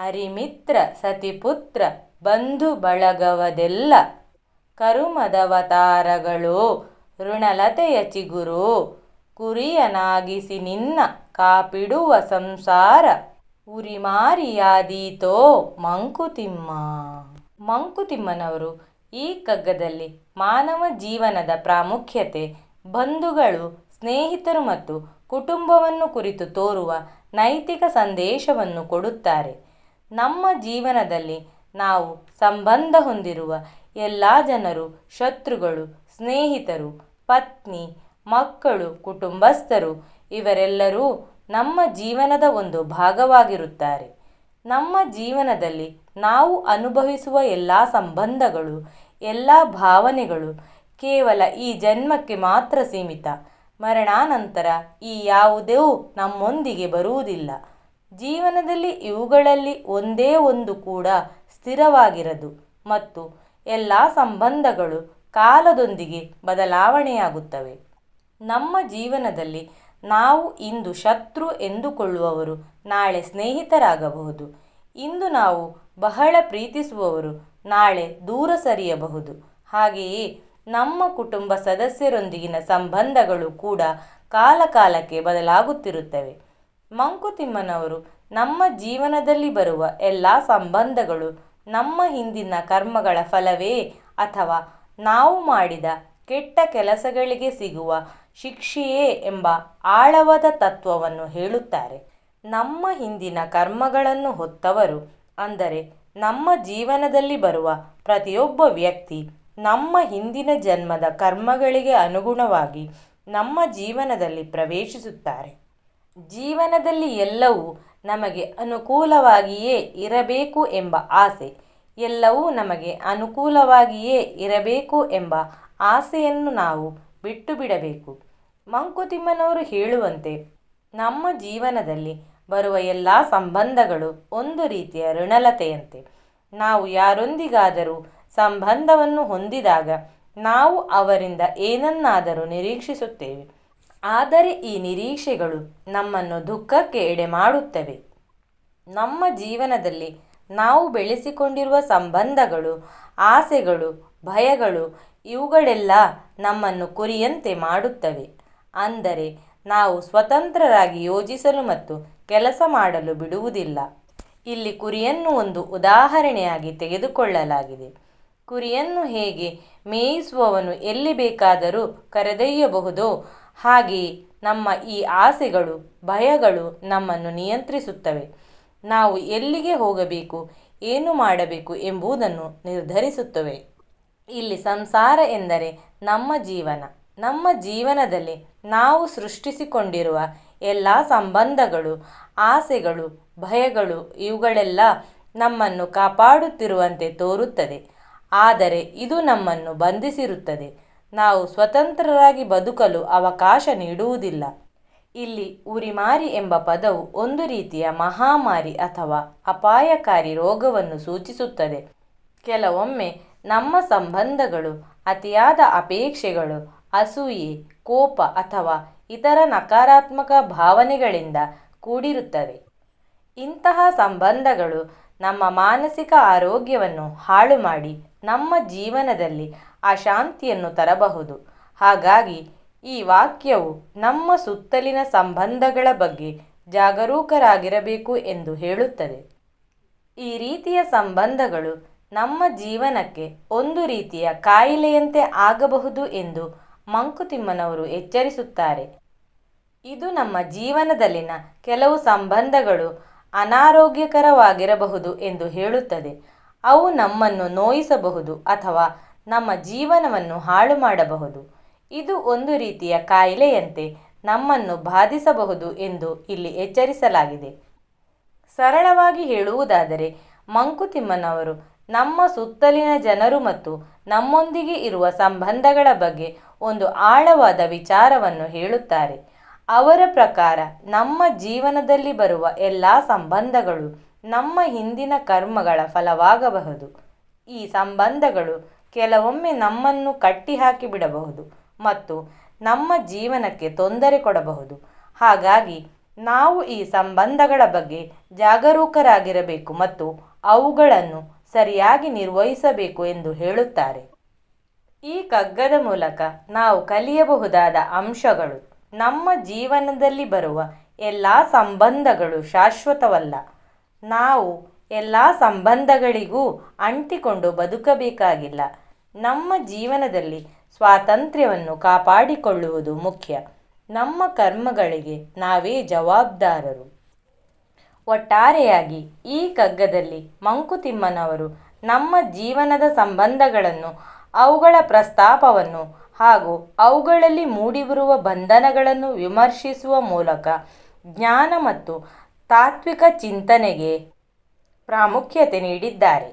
ಅರಿಮಿತ್ರ ಸತಿಪುತ್ರ ಬಂಧು ಬಳಗವದೆಲ್ಲ ಕರುಮದವತಾರಗಳು. ಋಣಲತೆಯ ಚಿಗುರು ಕುರಿಯನಾಗಿಸಿ ನಿನ್ನ ಕಾಪಿಡುವ ಸಂಸಾರ ಉರಿಮಾರಿಯಾದೀತೋ ಮಂಕುತಿಮ್ಮ. ಮಂಕುತಿಮ್ಮನವರು ಈ ಕಗ್ಗದಲ್ಲಿ ಮಾನವ ಜೀವನದ ಪ್ರಾಮುಖ್ಯತೆ, ಬಂಧುಗಳು, ಸ್ನೇಹಿತರು ಮತ್ತು ಕುಟುಂಬವನ್ನು ಕುರಿತು ತೋರುವ ನೈತಿಕ ಸಂದೇಶವನ್ನು ಕೊಡುತ್ತಾರೆ. ನಮ್ಮ ಜೀವನದಲ್ಲಿ ನಾವು ಸಂಬಂಧ ಹೊಂದಿರುವ ಎಲ್ಲ ಜನರು, ಶತ್ರುಗಳು, ಸ್ನೇಹಿತರು, ಪತ್ನಿ, ಮಕ್ಕಳು, ಕುಟುಂಬಸ್ಥರು, ಇವರೆಲ್ಲರೂ ನಮ್ಮ ಜೀವನದ ಒಂದು ಭಾಗವಾಗಿರುತ್ತಾರೆ. ನಮ್ಮ ಜೀವನದಲ್ಲಿ ನಾವು ಅನುಭವಿಸುವ ಎಲ್ಲ ಸಂಬಂಧಗಳು, ಎಲ್ಲ ಭಾವನೆಗಳು ಕೇವಲ ಈ ಜನ್ಮಕ್ಕೆ ಮಾತ್ರ ಸೀಮಿತ. ಮರಣಾನಂತರ ಈ ಯಾವುದೂ ನಮ್ಮೊಂದಿಗೆ ಬರುವುದಿಲ್ಲ. ಜೀವನದಲ್ಲಿ ಇವುಗಳಲ್ಲಿ ಒಂದೇ ಒಂದು ಕೂಡ ಸ್ಥಿರವಾಗಿರದು ಮತ್ತು ಎಲ್ಲ ಸಂಬಂಧಗಳು ಕಾಲದೊಂದಿಗೆ ಬದಲಾವಣೆಯಾಗುತ್ತವೆ. ನಮ್ಮ ಜೀವನದಲ್ಲಿ ನಾವು ಇಂದು ಶತ್ರು ಎಂದುಕೊಳ್ಳುವವರು ನಾಳೆ ಸ್ನೇಹಿತರಾಗಬಹುದು. ಇಂದು ನಾವು ಬಹಳ ಪ್ರೀತಿಸುವವರು ನಾಳೆ ದೂರ ಸರಿಯಬಹುದು. ಹಾಗೆಯೇ ನಮ್ಮ ಕುಟುಂಬ ಸದಸ್ಯರೊಂದಿಗಿನ ಸಂಬಂಧಗಳು ಕೂಡ ಕಾಲಕಾಲಕ್ಕೆ ಬದಲಾಗುತ್ತಿರುತ್ತವೆ. ಮಂಕುತಿಮ್ಮನವರು ನಮ್ಮ ಜೀವನದಲ್ಲಿ ಬರುವ ಎಲ್ಲ ಸಂಬಂಧಗಳು ನಮ್ಮ ಹಿಂದಿನ ಕರ್ಮಗಳ ಫಲವೇ ಅಥವಾ ನಾವು ಮಾಡಿದ ಕೆಟ್ಟ ಕೆಲಸಗಳಿಗೆ ಸಿಗುವ ಶಿಕ್ಷೆಯೇ ಎಂಬ ಆಳವಾದ ತತ್ವವನ್ನು ಹೇಳುತ್ತಾರೆ. ನಮ್ಮ ಹಿಂದಿನ ಕರ್ಮಗಳನ್ನು ಹೊತ್ತವರು ಅಂದರೆ ನಮ್ಮ ಜೀವನದಲ್ಲಿ ಬರುವ ಪ್ರತಿಯೊಬ್ಬ ವ್ಯಕ್ತಿ ನಮ್ಮ ಹಿಂದಿನ ಜನ್ಮದ ಕರ್ಮಗಳಿಗೆ ಅನುಗುಣವಾಗಿ ನಮ್ಮ ಜೀವನದಲ್ಲಿ ಪ್ರವೇಶಿಸುತ್ತಾರೆ. ಜೀವನದಲ್ಲಿ ಎಲ್ಲವೂ ನಮಗೆ ಅನುಕೂಲವಾಗಿಯೇ ಇರಬೇಕು ಎಂಬ ಆಸೆ. ಎಲ್ಲವೂ ನಮಗೆ ಅನುಕೂಲವಾಗಿಯೇ ಇರಬೇಕು ಎಂಬ ಆಸೆಯನ್ನು ನಾವು ಬಿಟ್ಟು ಬಿಡಬೇಕು ಮಂಕುತಿಮ್ಮನವರು ಹೇಳುವಂತೆ, ನಮ್ಮ ಜೀವನದಲ್ಲಿ ಬರುವ ಎಲ್ಲ ಸಂಬಂಧಗಳು ಒಂದು ರೀತಿಯ ಋಣಲತೆಯಂತೆ. ನಾವು ಯಾರೊಂದಿಗಾದರೂ ಸಂಬಂಧವನ್ನು ಹೊಂದಿದಾಗ ನಾವು ಅವರಿಂದ ಏನನ್ನಾದರೂ ನಿರೀಕ್ಷಿಸುತ್ತೇವೆ. ಆದರೆ ಈ ನಿರೀಕ್ಷೆಗಳು ನಮ್ಮನ್ನು ದುಃಖಕ್ಕೆ ಎಡೆ ಮಾಡುತ್ತವೆ. ನಮ್ಮ ಜೀವನದಲ್ಲಿ ನಾವು ಬೆಳೆಸಿಕೊಂಡಿರುವ ಸಂಬಂಧಗಳು, ಆಸೆಗಳು, ಭಯಗಳು ಇವುಗಳೆಲ್ಲ ನಮ್ಮನ್ನು ಕುರಿಯಂತೆ ಮಾಡುತ್ತವೆ. ಅಂದರೆ ನಾವು ಸ್ವತಂತ್ರರಾಗಿ ಯೋಜಿಸಲು ಮತ್ತು ಕೆಲಸ ಮಾಡಲು ಬಿಡುವುದಿಲ್ಲ. ಇಲ್ಲಿ ಕುರಿಯನ್ನು ಒಂದು ಉದಾಹರಣೆಯಾಗಿ ತೆಗೆದುಕೊಳ್ಳಲಾಗಿದೆ. ಕುರಿಯನ್ನು ಹೇಗೆ ಮೇಯಿಸುವವನು ಎಲ್ಲಿ ಬೇಕಾದರೂ ಕರೆದೊಯ್ಯಬಹುದೋ ಹಾಗೆಯೇ ನಮ್ಮ ಈ ಆಸೆಗಳು, ಭಯಗಳು ನಮ್ಮನ್ನು ನಿಯಂತ್ರಿಸುತ್ತವೆ. ನಾವು ಎಲ್ಲಿಗೆ ಹೋಗಬೇಕು, ಏನು ಮಾಡಬೇಕು ಎಂಬುದನ್ನು ನಿರ್ಧರಿಸುತ್ತವೆ. ಇಲ್ಲಿ ಸಂಸಾರ ಎಂದರೆ ನಮ್ಮ ಜೀವನ. ನಮ್ಮ ಜೀವನದಲ್ಲಿ ನಾವು ಸೃಷ್ಟಿಸಿಕೊಂಡಿರುವ ಎಲ್ಲ ಸಂಬಂಧಗಳು, ಆಸೆಗಳು, ಭಯಗಳು ಇವುಗಳೆಲ್ಲ ನಮ್ಮನ್ನು ಕಾಪಾಡುತ್ತಿರುವಂತೆ ತೋರುತ್ತದೆ. ಆದರೆ ಇದು ನಮ್ಮನ್ನು ಬಂಧಿಸಿರುತ್ತದೆ. ನಾವು ಸ್ವತಂತ್ರರಾಗಿ ಬದುಕಲು ಅವಕಾಶ ನೀಡುವುದಿಲ್ಲ. ಇಲ್ಲಿ ಉರಿಮಾರಿ ಎಂಬ ಪದವು ಒಂದು ರೀತಿಯ ಮಹಾಮಾರಿ ಅಥವಾ ಅಪಾಯಕಾರಿ ರೋಗವನ್ನು ಸೂಚಿಸುತ್ತದೆ. ಕೆಲವೊಮ್ಮೆ ನಮ್ಮ ಸಂಬಂಧಗಳು, ಅತಿಯಾದ ಅಪೇಕ್ಷೆಗಳು, ಅಸೂಯೆ, ಕೋಪ ಅಥವಾ ಇತರ ನಕಾರಾತ್ಮಕ ಭಾವನೆಗಳಿಂದ ಕೂಡಿರುತ್ತವೆ. ಇಂತಹ ಸಂಬಂಧಗಳು ನಮ್ಮ ಮಾನಸಿಕ ಆರೋಗ್ಯವನ್ನು ಹಾಳು ಮಾಡಿ ನಮ್ಮ ಜೀವನದಲ್ಲಿ ಅಶಾಂತಿಯನ್ನು ತರಬಹುದು. ಹಾಗಾಗಿ ಈ ವಾಕ್ಯವು ನಮ್ಮ ಸುತ್ತಲಿನ ಸಂಬಂಧಗಳ ಬಗ್ಗೆ ಜಾಗರೂಕರಾಗಿರಬೇಕು ಎಂದು ಹೇಳುತ್ತದೆ. ಈ ರೀತಿಯ ಸಂಬಂಧಗಳು ನಮ್ಮ ಜೀವನಕ್ಕೆ ಒಂದು ರೀತಿಯ ಕಾಯಿಲೆಯಂತೆ ಆಗಬಹುದು ಎಂದು ಮಂಕುತಿಮ್ಮನವರು ಎಚ್ಚರಿಸುತ್ತಾರೆ. ಇದು ನಮ್ಮ ಜೀವನದಲ್ಲಿನ ಕೆಲವು ಸಂಬಂಧಗಳು ಅನಾರೋಗ್ಯಕರವಾಗಿರಬಹುದು ಎಂದು ಹೇಳುತ್ತದೆ. ಅವು ನಮ್ಮನ್ನು ನೋಯಿಸಬಹುದು ಅಥವಾ ನಮ್ಮ ಜೀವನವನ್ನು ಹಾಳು ಮಾಡಬಹುದು ಇದು ಒಂದು ರೀತಿಯ ಕಾಯಿಲೆಯಂತೆ ನಮ್ಮನ್ನು ಬಾಧಿಸಬಹುದು ಎಂದು ಇಲ್ಲಿ ಎಚ್ಚರಿಸಲಾಗಿದೆ. ಸರಳವಾಗಿ ಹೇಳುವುದಾದರೆ, ಮಂಕುತಿಮ್ಮನವರು ನಮ್ಮ ಸುತ್ತಲಿನ ಜನರು ಮತ್ತು ನಮ್ಮೊಂದಿಗೆ ಇರುವ ಸಂಬಂಧಗಳ ಬಗ್ಗೆ ಒಂದು ಆಳವಾದ ವಿಚಾರವನ್ನು ಹೇಳುತ್ತಾರೆ. ಅವರ ಪ್ರಕಾರ ನಮ್ಮ ಜೀವನದಲ್ಲಿ ಬರುವ ಎಲ್ಲ ಸಂಬಂಧಗಳು ನಮ್ಮ ಹಿಂದಿನ ಕರ್ಮಗಳ ಫಲವಾಗಬಹುದು. ಈ ಸಂಬಂಧಗಳು ಕೆಲವೊಮ್ಮೆ ನಮ್ಮನ್ನು ಕಟ್ಟಿಹಾಕಿ ಬಿಡಬಹುದು ಮತ್ತು ನಮ್ಮ ಜೀವನಕ್ಕೆ ತೊಂದರೆ ಕೊಡಬಹುದು. ಹಾಗಾಗಿ ನಾವು ಈ ಸಂಬಂಧಗಳ ಬಗ್ಗೆ ಜಾಗರೂಕರಾಗಿರಬೇಕು ಮತ್ತು ಅವುಗಳನ್ನು ಸರಿಯಾಗಿ ನಿರ್ವಹಿಸಬೇಕು ಎಂದು ಹೇಳುತ್ತಾರೆ. ಈ ಕಗ್ಗದ ಮೂಲಕ ನಾವು ಕಲಿಯಬಹುದಾದ ಅಂಶಗಳು ನಮ್ಮ ಜೀವನದಲ್ಲಿ ಬರುವ ಎಲ್ಲ ಸಂಬಂಧಗಳು ಶಾಶ್ವತವಲ್ಲ. ನಾವು ಎಲ್ಲ ಸಂಬಂಧಗಳಿಗೂ ಅಂಟಿಕೊಂಡು ಬದುಕಬೇಕಾಗಿಲ್ಲ. ನಮ್ಮ ಜೀವನದಲ್ಲಿ ಸ್ವಾತಂತ್ರ್ಯವನ್ನು ಕಾಪಾಡಿಕೊಳ್ಳುವುದು ಮುಖ್ಯ. ನಮ್ಮ ಕರ್ಮಗಳಿಗೆ ನಾವೇ ಜವಾಬ್ದಾರರು. ಒಟ್ಟಾರೆಯಾಗಿ ಈ ಕಗ್ಗದಲ್ಲಿ ಮಂಕುತಿಮ್ಮನವರು ನಮ್ಮ ಜೀವನದ ಸಂಬಂಧಗಳನ್ನು, ಅವುಗಳ ಪ್ರಸ್ತಾಪವನ್ನು ಹಾಗೂ ಅವುಗಳಲ್ಲಿ ಮೂಡಿಬರುವ ಬಂಧನಗಳನ್ನು ವಿಮರ್ಶಿಸುವ ಮೂಲಕ ಜ್ಞಾನ ಮತ್ತು ತಾತ್ವಿಕ ಚಿಂತನೆಗೆ ಪ್ರಾಮುಖ್ಯತೆ ನೀಡಿದ್ದಾರೆ.